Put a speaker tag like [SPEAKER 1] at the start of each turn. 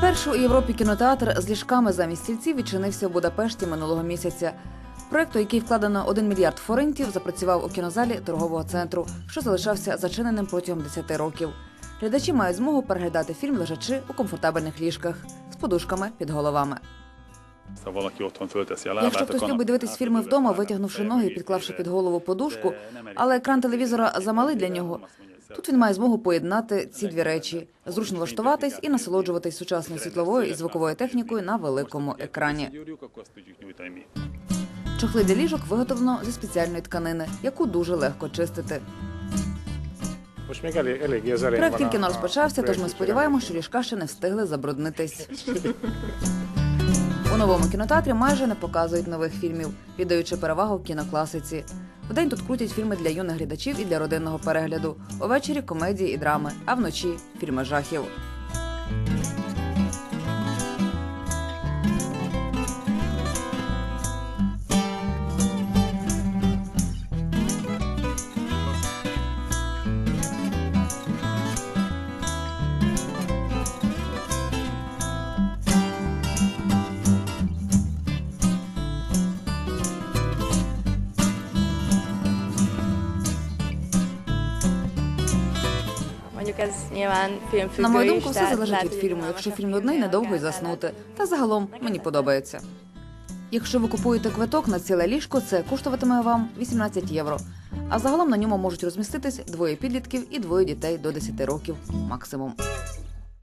[SPEAKER 1] Перший у Європі кінотеатр з ліжками замість стільців відчинився в Будапешті минулого місяця. Проект, у який вкладено 1 мільярд форинтів, запрацював у кінозалі торгового центру, що залишався зачиненим протягом 10 років. Глядачі мають змогу переглядати фільм лежачи у комфортабельних ліжках з подушками під головами. Якщо хтось любить дивитись фільми вдома, витягнувши ноги і підклавши під голову подушку, але екран телевізора замалий для нього. Тут він має змогу поєднати ці дві речі: зручно влаштуватись і насолоджуватись сучасною світловою і звуковою технікою на великому екрані. Чохли для ліжок виготовлено зі спеціальної тканини, яку дуже легко чистити. Проект тільки
[SPEAKER 2] a
[SPEAKER 1] розпочався, тож ми сподіваємося, що ліжка ще не встигли забруднитись. У новому кінотеатрі майже не показують нових фільмів, віддаючи перевагу кінокласиці. Вдень тут крутять фільми для юних глядачів і для родинного перегляду. Увечері комедії і драми, а вночі фільми жахів.
[SPEAKER 3] Mondjuk ez nyilván filmfüggő
[SPEAKER 1] На мою
[SPEAKER 3] is,
[SPEAKER 1] думку, все
[SPEAKER 3] tehát
[SPEAKER 1] залежить
[SPEAKER 3] lehet,
[SPEAKER 1] від фільму. Якщо фільм нудний, недовго й заснути. Та загалом мені подобається. Якщо ви купуєте квиток на ціле ліжко, це коштуватиме вам 18 євро. А загалом на ньому можуть розміститись двоє підлітків і двоє дітей до 10 років максимум.